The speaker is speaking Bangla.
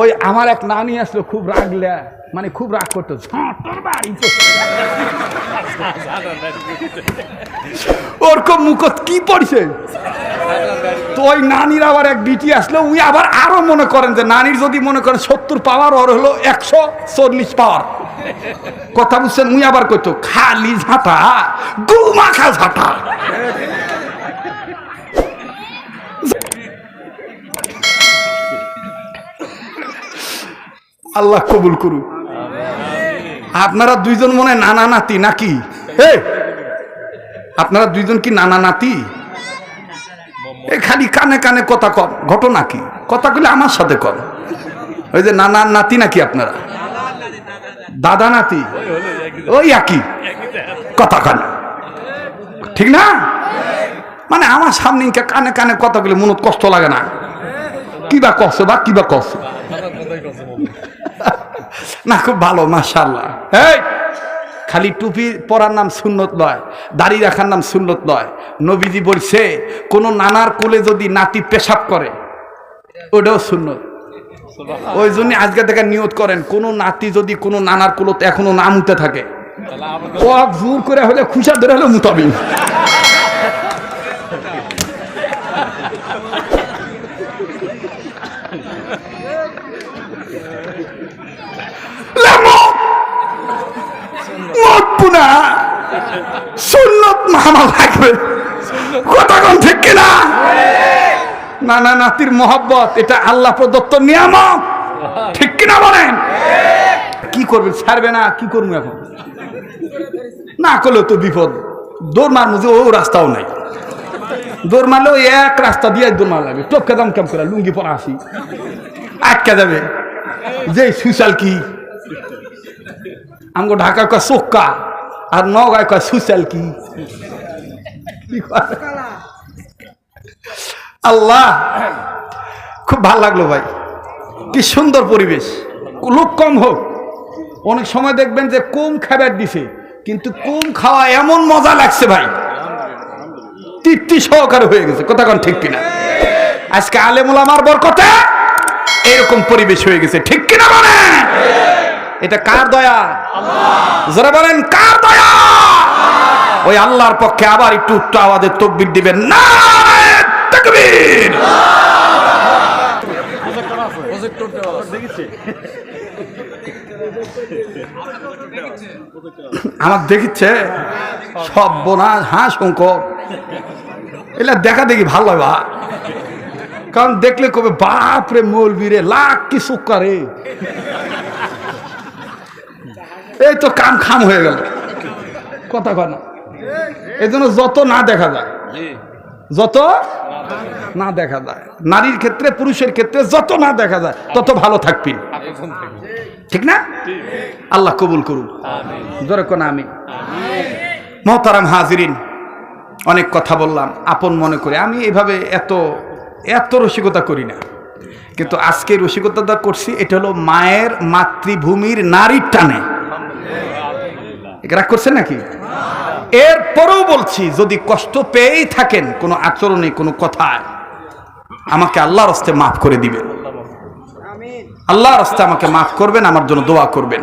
ওই আমার এক নানি আসলো, খুব রাগলে মানে খুব রাগ করতো বাড়ি ওর খুব মুখত কি পড়ছে? তো ওই নানির আবার এক বিটি আসলো, উই আবার আরও মনে করেন যে নানির যদি মনে করেন সত্তর পাওয়ার, ওর হলো একশো চল্লিশ পাওয়ার। কথা বুঝছেন? উই আবার কইতো, খালি ঝাঁটা গু মাখা ঝাঁটা। আল্লাহ কবুল করুক। আপনারা দুইজন মনে নানা নাতি নাকি? হে! আপনারা দুইজন কি নানা নাতি? এ খালি কানে কানে কথা কন। ঘটনা কি? কথা কইলে আমার সাথে কন। ওই যে নানা নাতি নাকি আপনারা? দাদা নাতি? ওই একই। কথা কান। ঠিক না? মানে আমার সামনে কানে কানে কথা বলে মনত কষ্ট লাগে না। কিবা কষ্ট বা কিবা কষ্ট না খুব ভালো মাশাল্লাহ এই! খালি টুপি পরার নাম সুন্নত নয় দাড়ি রাখার নাম সুন্নত নয়। নবীজি বলছে কোন নানার কোলে যদি নাতি পেশাব করে ওটাও সুন্নত। ওই জন্য আজকে থেকে নিয়ত করেন কোন নাতি যদি কোনো নানার কুলোতে এখনও না মুতে থাকে ও জোর করে হলে খুশা ধরে হলে মুতাবি লাগবে। কোন ঠিক কিনা? নানা নাতির মহব্বত, এটা আল্লাহ প্রদত্ত নিয়ামক ঠিক কিনা বলেন? কি করবেন ছাড়বে না, কি করব এখন? না করলেও তো বিপদ। দৌড় মার মুঝে ও রাস্তাও নাই। দৌড় মারলেও এক রাস্তা দিয়ে দৌড় মার লাগবে। টপকে দাম কেম করে? লুঙ্গি পরা আসি। আটকে যাবে। যে সুশাল কি? আমগো ঢাকা কয় সোক্কা আর নগায় কয় সুশাল কি? আল্লাহ, খুব ভালো লাগল ভাই। কি সুন্দর পরিবেশ। লোক কম হোক। অনেক সময় দেখবেন যে কম খাবার দিছে, কিন্তু কম খাওয়া এমন মজা লাগছে ভাই। তৃপ্তি সহকারে হয়ে গেছে। কথা কোন ঠিক কিনা? আজকে আলেমুল আমার বরকতে এরকম পরিবেশ হয়ে গেছে। ঠিক কিনা বলেন? এটা কার দয়া? যারা বলেন, কার দয়া? ওই আল্লাহর পক্ষে আবার একটু উচ্চ আওয়াজের তকবির দিবেন। না তাকবীর। আমার দেখিচ্ছে সব বোনা হ্যাঁ শঙ্কর এলা দেখা দেখি ভালো বা। কারণ দেখলে কবে বাপরে মৌলবি রে, লাখ কি সুক্কা রে। এই তো কাম খাম হয়ে গেল। কথা কয় না। এই জন্য যত না দেখা যায় যত না দেখা যায় নারীর ক্ষেত্রে পুরুষের ক্ষেত্রে যত না দেখা যায় তত ভালো থাকবি। ঠিক না? আল্লাহ কবুল করুন জোরে কোন আমি মহতারাম হাজিরিন অনেক কথা বললাম আপন মনে করে। আমি এভাবে এত এত রসিকতা করি না। কিন্তু আজকে রসিকতাটা করছি এটা হলো মায়ের মাতৃভূমির নারীর টানে। রাগ করছেন নাকি? এরপরেও বলছি যদি কষ্ট পেয়েই থাকেন কোনো আচরণে কোনো কথায় আমাকে আল্লাহর হস্তে মাফ করে দিবেন। আল্লাহর হস্তে আমাকে মাফ করবেন আমার জন্য দোয়া করবেন।